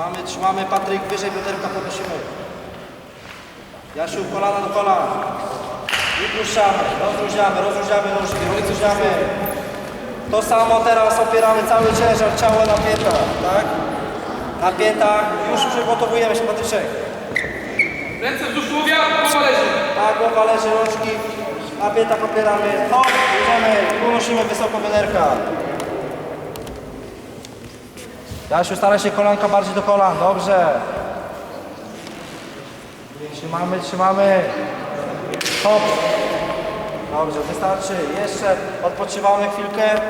Trzymamy, trzymamy, Patryk, wyżej bioderka podnosimy. Jasiu, kolana do kolan. I puszczamy, rozluźniamy, rozluźniamy nóżki, rozluźniamy. To samo teraz opieramy cały ciężar ciała na piętach, tak? Na piętach, już przygotowujemy się, Patryczek. Ręce wzdłuż tułowia, głowa leży. Tak, głowa leży, rączki, na piętach opieramy. Hop, bierzemy, unosimy wysoko bioderka. Jasiu, staraj się kolanka bardziej do kolan, dobrze. Trzymamy, trzymamy. Hop. Dobrze, wystarczy. Jeszcze odpoczywamy chwilkę.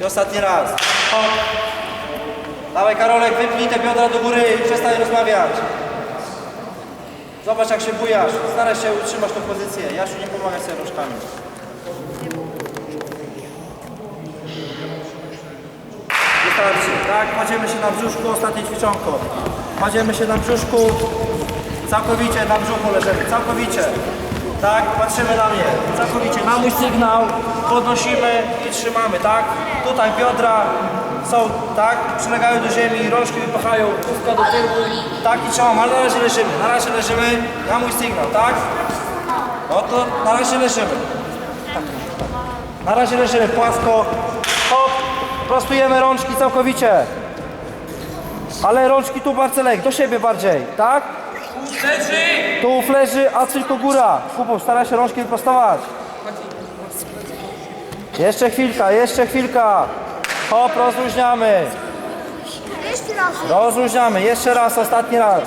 I ostatni raz. Hop. Dawaj Karolek, wypnij te biodra do góry i przestań rozmawiać. Zobacz jak się bujasz. Staraj się utrzymać tą pozycję. Jasiu, nie pomagaj sobie różkami. Wystarczy, tak? Kładziemy się na brzuszku, ostatnie ćwiczonko. Kładziemy się na brzuszku, całkowicie na brzuchu leżymy, całkowicie. Tak, patrzymy na mnie, całkowicie. Na mój sygnał podnosimy i trzymamy, tak? Tutaj biodra są, tak? Przylegają do ziemi, rączki wypchają, główka do tyłu, tak? I trzymamy, ale na razie leżymy, na razie leżymy na mój sygnał, tak? No to na razie leżymy. Na razie leżymy płasko. Prostujemy rączki całkowicie. Ale rączki tu bardziej lek, do siebie bardziej, tak? Tu leży, a tylko góra. Kupo, staraj się rączki wyprostować. Jeszcze chwilka, jeszcze chwilka. Hop, rozluźniamy. Rozluźniamy, jeszcze raz, ostatni raz.